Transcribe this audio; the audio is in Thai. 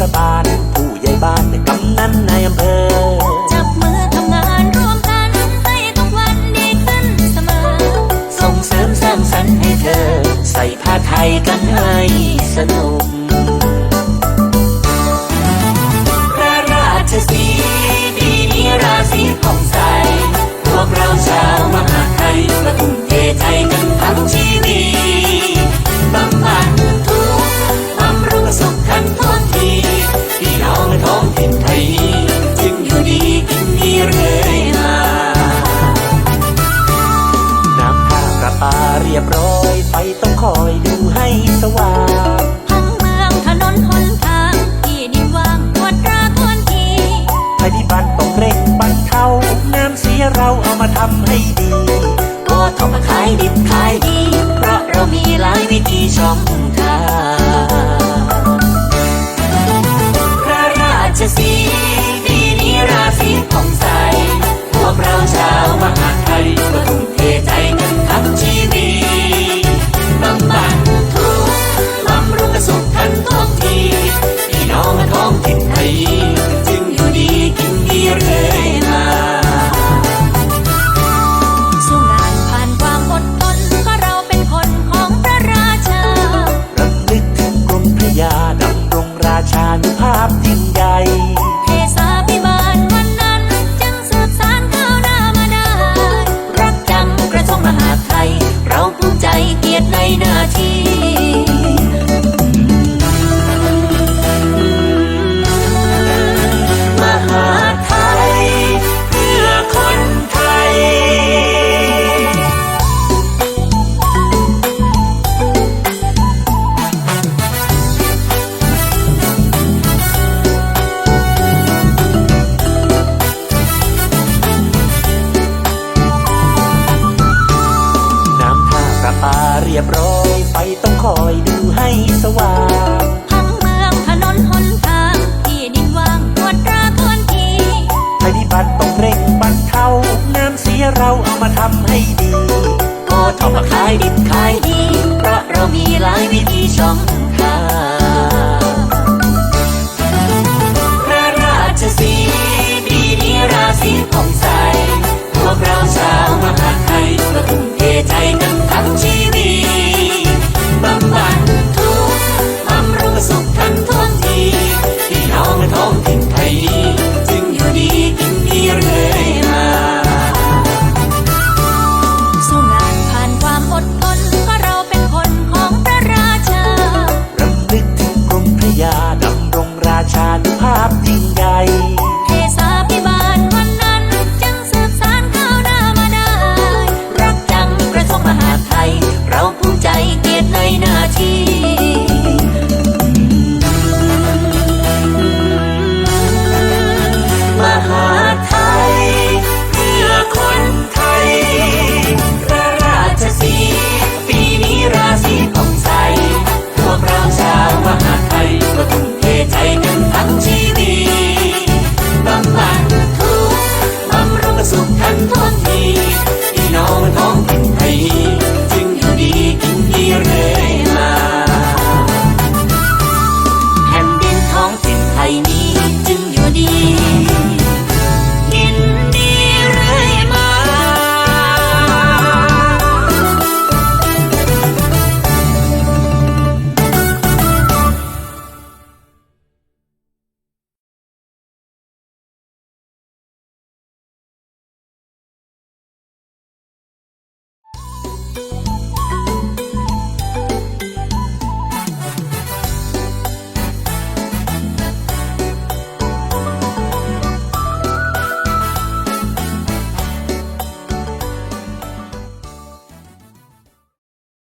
สบาลผู้ใหญ่บ้านในกำนันในอำเภอ จับมือทำงานร่วมกันให้ทุกวันดีขึ้นเสมอ ส่งเสริมสร้างสรรค์ให้เธอ ใส่ผ้าไทยกันให้สนุกพระราชสีปีนี้ราศีของใส พวกเราชาวมหาไทยมาทุ่มเทใจกันทั้งชี ต้องคอยดูให้สว่างทั้งเมืองถนนหนทางที่ดินว่างตรวจตราทวนทีภัยพิบัติต้องเร่งบรรเทาน้ำเสียเราเอามาทำให้ดีก็ทำมาขายดิบขายดี เพราะเรามีหลายวิธีช่อง เรียบร้อย ไฟต้องคอยดูให้สว่างทั้งเมืองถนนหนทางที่ดินว่างตรวจตราทวนทีภัยพิบัติต้องเร่งบรรเทาน้ำเสียเราเอามาทำให้ดีโอทอมาขายดิบขายดี เพราะเรามีหลายวิธีช่องทาง